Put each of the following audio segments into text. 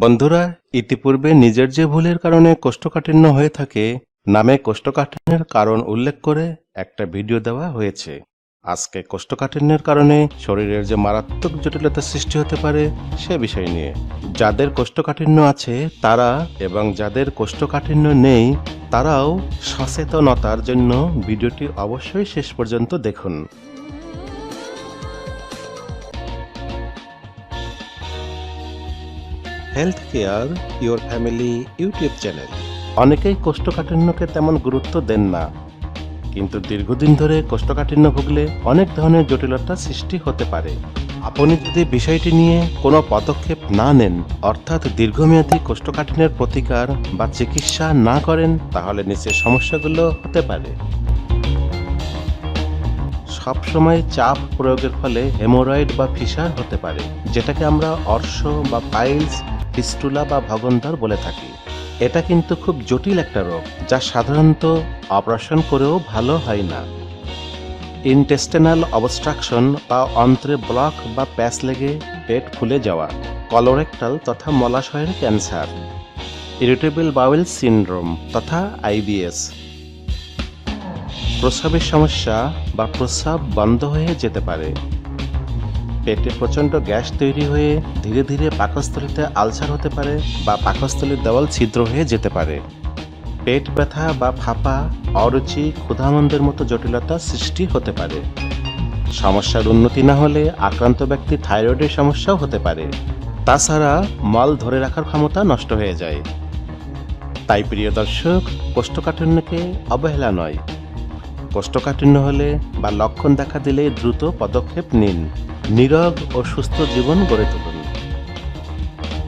বন্ধুরা, ইতিপূর্বে নিজের যে ভুলের কারণে কোষ্ঠকাঠিন্য হয়ে থাকে, নামে কোষ্ঠকাঠিন্যের কারণ উল্লেখ করে একটা ভিডিও দেওয়া হয়েছে। আজকে কোষ্ঠকাঠিন্যের কারণে শরীরের যে মারাত্মক জটিলতা সৃষ্টি হতে পারে, সে বিষয় নিয়ে। যাদের কোষ্ঠকাঠিন্য আছে, তারা এবং যাদের কোষ্ঠকাঠিন্য নেই, তারাও সচেতনতার জন্য ভিডিওটি অবশ্যই শেষ পর্যন্ত দেখুন। Health care your family YouTube channel অনেকেই কোষ্ঠকাঠিন্যকে তেমন গুরুত্ব দেন না। কিন্তু দীর্ঘদিন ধরে কোষ্ঠকাঠিন্য ভুগলে অনেক ধরনের জটিলতা সৃষ্টি হতে পারে। আপনি যদি বিষয়টি নিয়ে কোনো পদক্ষেপ না নেন, অর্থাৎ দীর্ঘমেয়াদী কোষ্ঠকাঠিন্যের প্রতিকার বা চিকিৎসা না করেন, তাহলে নিচের সমস্যাগুলো হতে পারে। সবসময় চাপ প্রয়োগের ফলে হেমোরয়েড বা ফিসার হতে পারে, যেটাকে আমরা অর্শ বা পাইলস ফিস্টুলা বা ভগন্দর বলে থাকি। এটা কিন্তু খুব জটিল একটা রোগ, যা সাধারণত অপারেশন করেও ভালো হয় না। ইনটেস্টেনাল অবস্ট্রাকশন বা অন্ত্রে ব্লক বা প্যাচ লেগে পেট ফুলে যাওয়া, কলোরেক্টাল তথা মলাশয়ের ক্যান্সার, ইরিটেবল বাউল সিনড্রোম তথা আইবিএস। প্রস্রাবের সমস্যা বা প্রস্রাব বন্ধ হয়ে যেতে পারে। পেটে প্রচণ্ড গ্যাস তৈরি হয়ে ধীরে ধীরে পাকস্থলীতে আলসার হতে পারে বা পাকস্থলীর দেওয়াল ছিদ্র হয়ে যেতে পারে। পেট ব্যথা বা ফাঁপা, অরুচি, ক্ষুধামন্দের মতো জটিলতা সৃষ্টি হতে পারে। সমস্যার উন্নতি না হলে আক্রান্ত ব্যক্তি থাইরয়েডের সমস্যাও হতে পারে। তাছাড়া মল ধরে রাখার ক্ষমতা নষ্ট হয়ে যায়। তাই প্রিয় দর্শক, কোষ্ঠকাঠিন্যকে অবহেলা নয় কোষ্ঠকাঠিন্য হলে বা লক্ষণ দেখা দিলে দ্রুত পদক্ষেপ নিন। নীরব ও সুস্থ জীবন গড়ে তুলুন।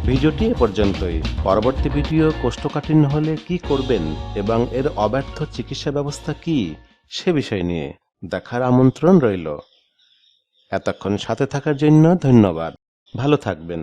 ভিডিওটি এ পর্যন্তই। পরবর্তী ভিডিও কোষ্ঠকাঠিন্য হলে কি করবেন এবং এর অব্যর্থ চিকিৎসা ব্যবস্থা কি, সে বিষয় নিয়ে দেখার আমন্ত্রণ রইল। এতক্ষণ সাথে থাকার জন্য ধন্যবাদ। ভালো থাকবেন।